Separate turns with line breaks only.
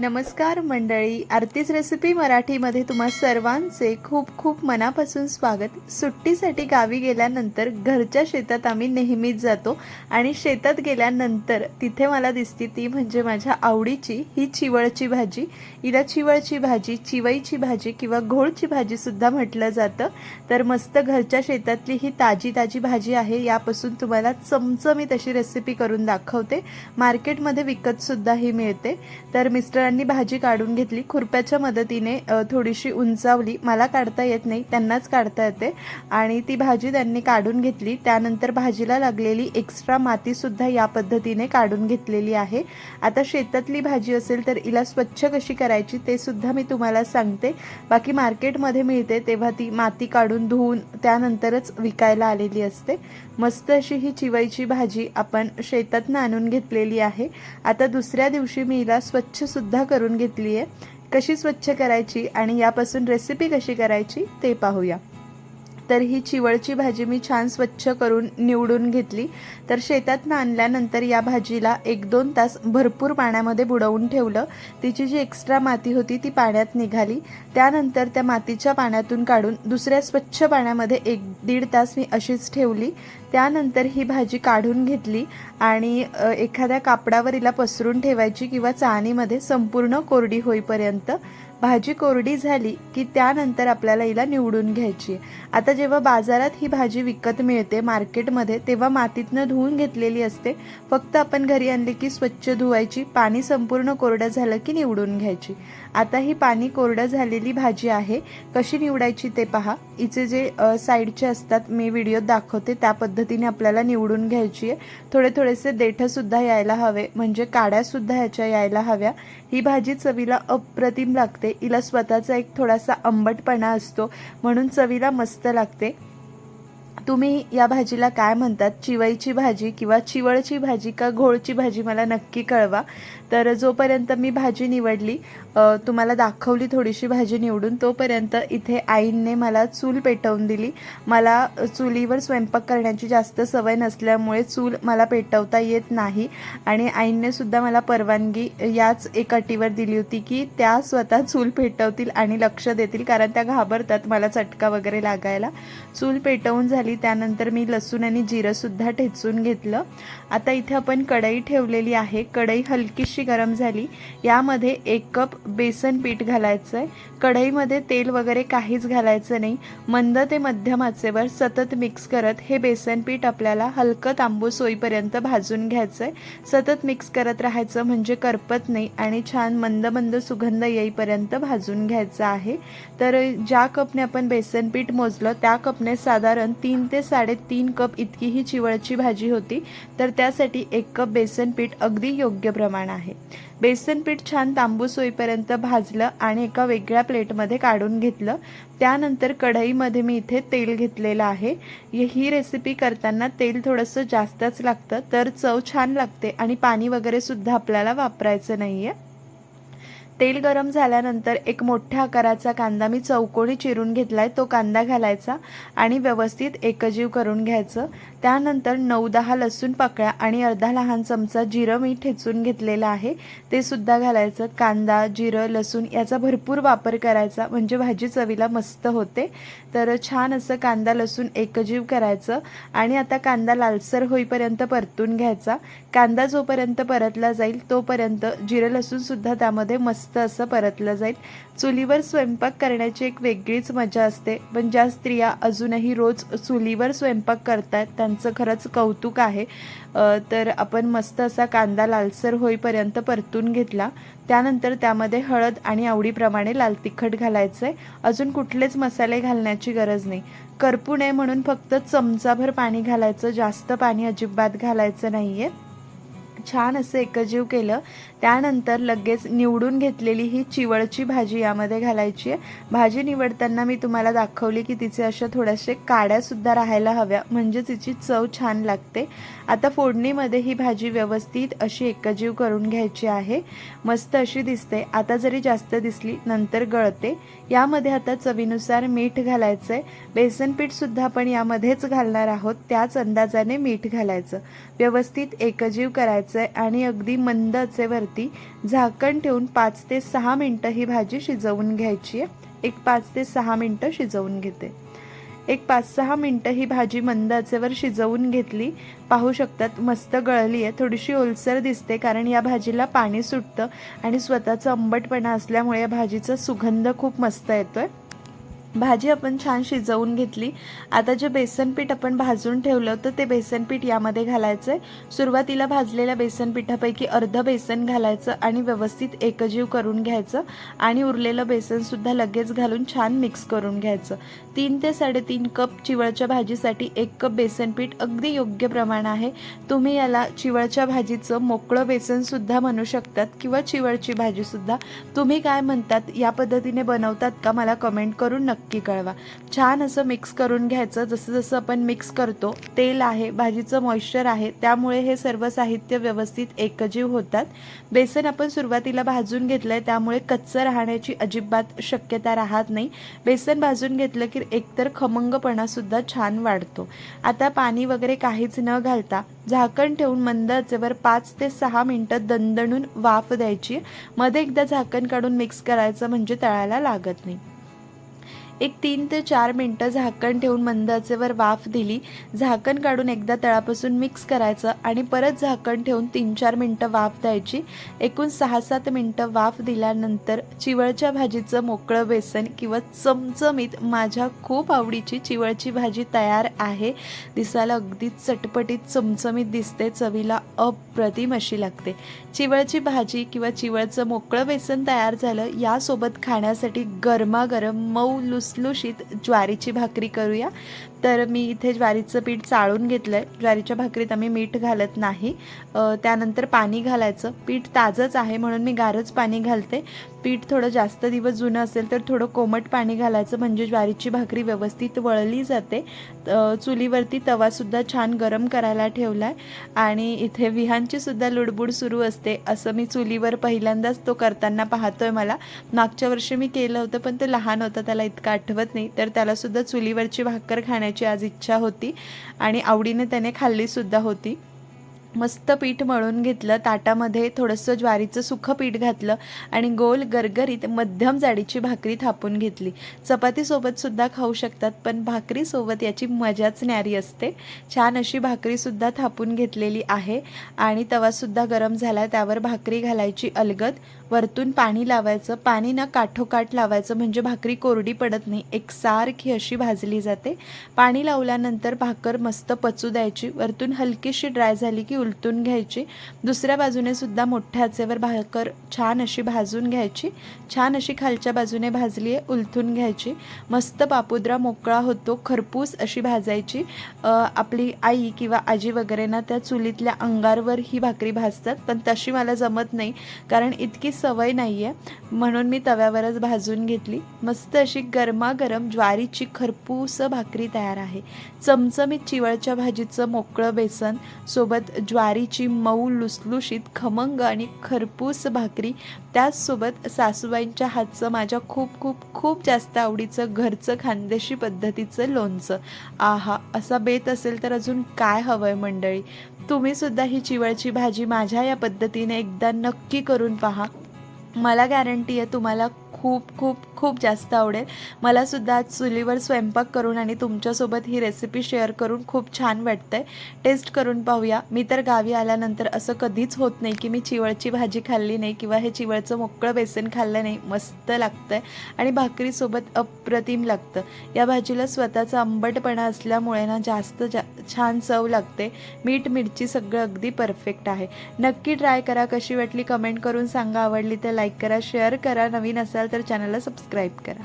नमस्कार मंडळी आरतीच रेसिपी मराठीमध्ये तुम्हा सर्वांचे खूप खूप मनापासून स्वागत. सुट्टीसाठी गावी गेल्यानंतर घरच्या शेतात आम्ही नेहमीच जातो आणि शेतात गेल्यानंतर तिथे मला दिसती ती म्हणजे माझ्या आवडीची ही चिवळची भाजी. हिला चिवळची भाजी चिवईची भाजी किंवा घोळची भाजीसुद्धा म्हटलं जातं. तर मस्त घरच्या शेतातली ही ताजी ताजी भाजी आहे यापासून तुम्हाला चमचमीत अशी रेसिपी करून दाखवते. मार्केटमध्ये विकतसुद्धा ही मिळते. तर मिस्टर मिस्टरांनी भाजी काढून घेतली. खुरप्याच्या मदतीने थोडीशी उंचावली. मला काढता येत नाही त्यांनाच काढता येते. आणि ती भाजी त्यांनी काढून घेतली. त्यानंतर भाजीला लागलेली एक्स्ट्रा मातीसुद्धा या पद्धतीने काढून घेतलेली आहे. आता शेतातली भाजी असेल तर हिला स्वच्छ कशी करायची ते सुद्धा मी तुम्हाला सांगते. बाकी मार्केटमध्ये मिळते तेव्हा ती माती काढून धुवून त्यानंतरच विकायला आलेली असते. मस्त अशी ही चिवायची भाजी आपण शेतातनं आणून घेतलेली आहे. आता दुसऱ्या दिवशी मी हिला स्वच्छसुद्धा सुद्धा करून घेतली आहे. कशी स्वच्छ करायची आणि यापासून रेसिपी कशी करायची ते पाहूया. तर ही चिवळची भाजी मी छान स्वच्छ करून निवडून घेतली. तर शेतातनं आणल्यानंतर या भाजीला एक दोन तास भरपूर पाण्यामध्ये बुडवून ठेवलं. तिची जी एक्स्ट्रा माती होती ती पाण्यात निघाली. त्यानंतर त्या मातीच्या पाण्यातून काढून दुसऱ्या स्वच्छ पाण्यामध्ये एक दीड तास मी अशीच ठेवली. त्यानंतर ही भाजी काढून घेतली आणि एखाद्या कापडावर हिला पसरून ठेवायची किंवा चाळणीमध्ये संपूर्ण कोरडी होईपर्यंत भाजी कोरडी झाली की त्यानंतर आपल्याला हिला निवडून घ्यायची आता जेव्हा बाजारात ही भाजी विकत मिळते मार्केटमध्ये तेव्हा मातीतनं धुवून घेतलेली असते. फक्त आपण घरी आणली की स्वच्छ धुवायची पाणी संपूर्ण कोरडं झालं की निवडून घ्यायची. आता ही पाणी कोरडं झालेली भाजी आहे. कशी निवडायची ते पहा. हिचे जे साईडचे असतात मी व्हिडिओत दाखवते त्या पद्धतीने आपल्याला निवडून घ्यायची आहे. थोडे थोडेसे देठंसुद्धा यायला हवे म्हणजे काड्यासुद्धा ह्याच्या यायला हव्या. ही भाजी चवीला अप्रतिम लागते. हिला स्वतःचा एक थोडासा आंबटपणा असतो म्हणून चवीला मस्त लागते. तुम्ही या भाजीला काय म्हणतात? चिवईची भाजी किंवा चिवळची भाजी का घोळची भाजी? मला नक्की कळवा. तर जोपर्यंत मी भाजी निवडली तुम्हाला दाखवली थोडीशी भाजी निवडून तोपर्यंत इथे आईंने मला चूल पेटवून दिली. मला चुलीवर स्वयंपाक करण्याची जास्त सवय नसल्यामुळे चूल मला पेटवता येत नाही आणि आईंने सुद्धा मला परवानगी याच एक अटीवर दिली होती की त्या स्वतः चूल पेटवतील आणि लक्ष देतील कारण त्या घाबरतात मला चटका वगैरे लागायला. चूल पेटवून झाली त्यानंतर मी लसूण आणि जिरंसुद्धा ठेचून घेतलं. आता इथे आपण कढई ठेवलेली आहे. कढई हलकीशी गरम झाली. यामध्ये एक कप बेसन पीठ घालायचं आहे कढईमध्ये तेल वगैरे काहीच घालायचं नाही. मंद ते मध्यम आचेवर सतत मिक्स करत हे बेसन पीठ आपल्याला हलकं तांबूस होईपर्यंत भाजून घ्यायचं आहे सतत मिक्स करत राहायचं म्हणजे करपत नाही आणि छान मंद मंद सुगंध येईपर्यंत भाजून घ्यायचं आहे. तर ज्या कपने आपण बेसन पीठ मोजलं त्या कपने साधारण तीन ते साडेतीन कप इतकी ही चिवळची भाजी होती. तर त्यासाठी एक कप बेसन पीठ अगदी योग्य प्रमाण आहे. बेसन पीठ छान तांबूस होईपर्यंत भाजलं आणि एका वेगळ्या प्लेटमध्ये काढून घेतलं. त्यानंतर कढईमध्ये मी इथे तेल घेतलेलं आहे. ही रेसिपी करताना तेल थोडंसं जास्तच लागतं. तर चव छान लागते आणि पाणी वगैरेसुद्धा आपल्याला वापरायचं नाही आहे तेल गरम झाल्यानंतर एक मोठ्या आकाराचा कांदा मी चौकोनी चिरून घेतला आहे तो कांदा घालायचा आणि व्यवस्थित एकजीव करून घ्यायचं. त्यानंतर नऊ दहा लसूण पाकळ्या आणि अर्धा लहान चमचा जिरं मी ठेचून घेतलेलं आहे. ते सुद्धा घालायचं. कांदा जिरं लसूण याचा भरपूर वापर करायचा म्हणजे भाजी चवीला मस्त होते. तर छान असं कांदा लसूण एकजीव करायचं आणि आता कांदा लालसर होईपर्यंत परतून घ्यायचा. कांदा जोपर्यंत परतला जाईल तोपर्यंत जिरं लसूणसुद्धा त्यामध्ये मस्त असं परतलं जाईल. चुलीवर स्वयंपाक करण्याची एक वेगळीच मजा असते. पण ज्या स्त्रिया अजूनही रोज चुलीवर स्वयंपाक करतात त्यांचं खरंच कौतुक आहे. तर आपण मस्त असा कांदा लालसर होईपर्यंत परतून घेतला. त्यानंतर त्यामध्ये हळद आणि आवडीप्रमाणे लाल तिखट घालायचं आहे अजून कुठलेच मसाले घालण्याची गरज नाही. करपू नये म्हणून फक्त चमचाभर पाणी घालायचं. जास्त पाणी अजिबात घालायचं नाही आहे छान असं एकजीव केलं. त्यानंतर लगेच निवडून घेतलेली ही चिवळची भाजी यामध्ये घालायची आहे. भाजी निवडताना मी तुम्हाला दाखवली की तिचे अशा थोड्याशा काड्यासुद्धा राहायला हव्या. म्हणजे तिची चव छान लागते. आता फोडणीमध्ये ही भाजी व्यवस्थित अशी एकजीव करून घ्यायची आहे. मस्त अशी दिसते. आता जरी जास्त दिसली नंतर गळते. यामध्ये आता चवीनुसार मीठ घालायचं आहे बेसन पीठसुद्धा आपण यामध्येच घालणार आहोत. त्याच अंदाजाने मीठ घालायचं. व्यवस्थित एकजीव करायचं. घ्यायचं आहे आणि अगदी मंद आचेवरती झाकण ठेवून पाच ते सहा मिनटं ही भाजी शिजवून घ्यायची आहे. एक पाच ते सहा मिनटं शिजवून घेते. एक पाच सहा मिनटं ही भाजी मंद आचेवर शिजवून घेतली. पाहू शकतात मस्त गळली आहे. थोडीशी ओलसर दिसते कारण या भाजीला पाणी सुटतं आणि स्वतःचं आंबटपणा असल्यामुळे या भाजीचा सुगंध खूप मस्त येतो आहे भाजी आपण छान शिजवून घेतली. आता जे बेसन पीठ आपण भाजून ठेवलं होतं ते बेसन पीठ यामध्ये घालायचं आहे सुरुवातीला भाजलेल्या बेसन पिठापैकी अर्धं बेसन घालायचं आणि व्यवस्थित एकजीव करून घ्यायचं आणि उरलेलं बेसनसुद्धा लगेच घालून छान मिक्स करून घ्यायचं. तीन ते साडेतीन कप चिवळच्या भाजीसाठी एक कप बेसन पीठ अगदी योग्य प्रमाण आहे. तुम्ही याला चिवळच्या भाजीचं मोकळं बेसनसुद्धा म्हणू शकतात किंवा चिवळची भाजीसुद्धा तुम्ही काय म्हणतात या पद्धतीने बनवतात का मला कमेंट करून नक्की नक्की कळवा. छान असं मिक्स करून घ्यायचं. जसं जसं आपण मिक्स करतो तेल आहे भाजीचं मॉइश्चर आहे त्यामुळे हे सर्व साहित्य व्यवस्थित एकजीव होतात. बेसन आपण सुरुवातीला भाजून घेतलं आहे त्यामुळे कच्चं राहण्याची अजिबात शक्यता राहत नाही. बेसन भाजून घेतलं की एकतर खमंगपणासुद्धा छान वाढतो. आता पाणी वगैरे काहीच न घालता झाकण ठेवून मंद आचेवर पाच ते सहा मिनटं दणदणून वाफ द्यायची. मध्ये एकदा झाकण काढून मिक्स करायचं म्हणजे तळायला लागत नाही. एक तीन ते चार मिनटं झाकण ठेवून मंदाचेवर वाफ दिली. झाकण काढून एकदा तळापासून मिक्स करायचं आणि परत झाकण ठेवून तीन चार मिनटं वाफ द्यायची. एकूण सहा सात मिनटं वाफ दिल्यानंतर चिवळच्या भाजीचं मोकळं बेसन किंवा चमचमीत माझ्या खूप आवडीची चिवळची भाजी तयार आहे. दिसायला अगदी चटपटीत चमचमीत दिसते चवीला अप्रतिम अशी लागते. चिवळची भाजी किंवा चिवळचं मोकळं बेसन तयार झालं यासोबत खाण्यासाठी गरमागरम मऊ लुस लुसलुशीत ज्वारीची भाकरी करूया. तर मी इथे ज्वारीचं पीठ चाळून घेतलं आहे ज्वारीच्या भाकरीत आम्ही मीठ घालत नाही. त्यानंतर पाणी घालायचं. पीठ ताजंच आहे म्हणून मी गारच पाणी घालते. पीठ थोडं जास्त दिवस जुनं असेल तर थोडं कोमट पाणी घालायचं. म्हणजे ज्वारीची भाकरी व्यवस्थित वळली जाते. चुलीवरती तवासुद्धा छान गरम करायला ठेवला आहे आणि इथे विहांचीसुद्धा लुडबुड सुरू असते. असं मी चुलीवर पहिल्यांदाच तो करताना पाहतो आहे मला. मागच्या वर्षी मी केलं होतं पण ते लहान होतं. त्याला इतकं आठवत नाही. तर त्यालासुद्धा चुलीवरची भाकर खाण्याची आज इच्छा होती आणि आवडीने त्याने खाल्लीसुद्धा होती. मस्त पीठ मळून घेतलं ताटामध्ये थोडंसं ज्वारीचं सुखं पीठ घातलं आणि गोल गरगरीत मध्यम जाडीची भाकरी थापून घेतली. चपातीसोबत सुद्धा खाऊ शकतात पण भाकरीसोबत याची मजाच न्यारी असते. छान अशी भाकरीसुद्धा थापून घेतलेली आहे आणि तवासुद्धा गरम झाला त्यावर भाकरी घालायची अलगद. वरतून पाणी लावायचं पाणी ना काठोकाठ लावायचं म्हणजे भाकरी कोरडी पडत नाही. एकसारखी अशी भाजली जाते. पाणी लावल्यानंतर भाकर मस्त पचू द्यायची. वरतून हलकीशी ड्राय झाली की उलटून घ्यायची. दुसऱ्या बाजूने सुद्धा मोठ्या आचेवर भाकर छान अशी भाजून घ्यायची. छान अशी खालच्या बाजूने भाजली आहे उलथून घ्यायची. मस्त पापुद्रा मोकळा होतो खरपूस अशी भाजायची. आपली आई किंवा आजी वगैरे ना त्या चुलीतल्या अंगारवर ही भाकरी भाजतात पण तशी मला जमत नाही. कारण इतकी सवय नाही आहे म्हणून मी तव्यावरच भाजून घेतली. मस्त अशी गरमागरम ज्वारीची खरपूस भाकरी तयार आहे. चमचमीत चिवळच्या भाजीचं मोकळं बेसन सोबत ज्वारीची मऊ लुसलुशीत खमंग आणि खरपूस भाकरी त्याचसोबत सासूबाईंच्या हातचं माझ्या खूप खूप खूप जास्त आवडीचं घरचं खानदेशी पद्धतीचं लोणचं. आहा असा बेत असेल तर अजून काय हवं आहे मंडळी? तुम्हीसुद्धा ही चिवळची भाजी माझ्या या पद्धतीने एकदा नक्की करून पहा. मला गॅरंटी आहे तुम्हाला खूप खूप खूप जास्त आवडेल. मलासुद्धा आज चुलीवर स्वयंपाक करून आणि तुमच्यासोबत ही रेसिपी शेअर करून खूप छान वाटतं आहे टेस्ट करून पाहूया. मी तर गावी आल्यानंतर असं कधीच होत नाही की मी चिवळची भाजी खाल्ली नाही किंवा हे चिवळचं मोकळं बेसन खाल्लं नाही. मस्त लागतं आहे आणि भाकरीसोबत अप्रतिम लागतं. या भाजीला स्वतःचा आंबटपणा असल्यामुळे ना जास्त जा छान चव लागते. मीठ मिरची सगळं अगदी परफेक्ट आहे. नक्की ट्राय करा. कशी वाटली कमेंट करून सांगा. आवडली तर लाईक करा शेअर करा नवीन असाल तर चॅनलला सबस्क्राईब करा.